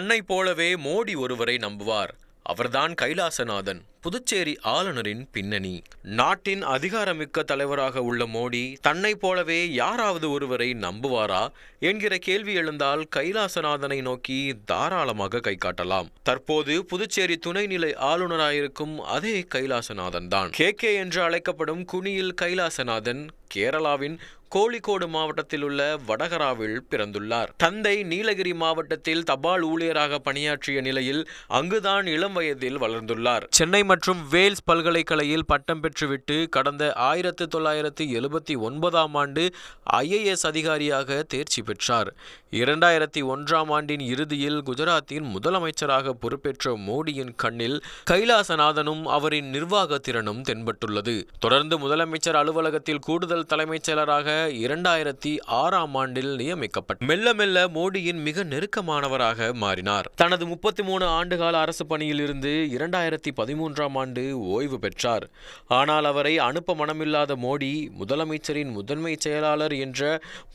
தன்னைப் போலவே மோடி ஒருவரை நம்புவார். அவர்தான் கைலாசநாதன். புதுச்சேரி ஆளுநரின் பின்னணி. நாட்டின் அதிகாரமிக்க தலைவராக உள்ள மோடி தன்னை போலவே யாராவது ஒருவரை நம்புவாரா என்கிற கேள்வி எழுந்தால் கைலாசநாதனை நோக்கி தாராளமாக கை காட்டலாம். தற்போது புதுச்சேரி துணைநிலை ஆளுநராயிருக்கும் அதே கைலாசநாதன் தான் கே. கே. என்று அழைக்கப்படும் குனியில் கைலாசநாதன் கேரளாவின் கோழிக்கோடு மாவட்டத்தில் உள்ள வடகராவில் பிறந்துள்ளார். தந்தை நீலகிரி மாவட்டத்தில் தபால் ஊழியராக பணியாற்றிய நிலையில் அங்குதான் இளம் வயதில் வளர்ந்துள்ளார். சென்னை மற்றும் வேல்ஸ் பல்கலைக்கழகில் பட்டம் பெற்றுவிட்டு கடந்த ஆயிரத்து தொள்ளாயிரத்து எழுபத்தி ஒன்பதாம் ஆண்டு ஐஏஎஸ் அதிகாரியாக தேர்ச்சி பெற்றார். இரண்டாயிரத்தி ஒன்றாம் ஆண்டின் இறுதியில் குஜராத்தின் முதலமைச்சராக பொறுப்பேற்ற மோடியின் கண்ணில் கைலாசநாதனும் அவரின் நிர்வாக திறனும் தென்பட்டுள்ளது. தொடர்ந்து முதலமைச்சர் அலுவலகத்தில் கூடுதல் தலைமைச் செயலராக இரண்டாயிரத்தி ஆறாம் ஆண்டில் நியமிக்கப்பட்டார் மெல்ல மெல்ல மோடியின் மிக நெருக்கமானவராக மாறினார். தனது முப்பத்தி மூணு ஆண்டுகால அரசு பணியில் இருந்து இரண்டாயிரத்தி மூன்றாம் ஆண்டு ஓய்வு பெற்றார். ஆனால் அவரை அனுப்ப மனமில்லாத மோடி முதலமைச்சரின் முதன்மை செயலாளர் என்ற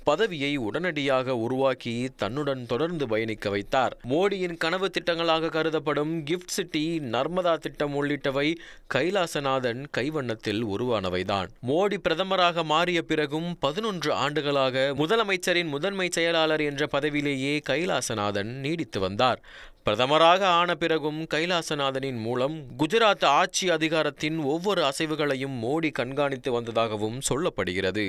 பதவியை உடனடியாக உருவாக்கி தன்னுடன் தொடர்ந்து பயணிக்க வைத்தார். மோடியின் கனவு திட்டங்களாக கருதப்படும் கிஃப்ட் சிட்டி நர்மதா திட்டம் உள்ளிட்டவை கைலாசநாதன் கைவண்ணத்தில் உருவானவைதான். மோடி பிரதமராக மாறிய பிறகும் பதினொன்று ஆண்டுகளாக முதலமைச்சரின் முதன்மை செயலாளர் என்ற பதவியிலேயே கைலாசநாதன் நீடித்து வந்தார். பிரதமராக ஆன பிறகும் கைலாசநாதனின் மூலம் குஜராத் ஆட்சி அதிகாரத்தின் ஒவ்வொரு அசைவுகளையும் மோடி கண்காணித்து வந்ததாகவும் சொல்லப்படுகிறது.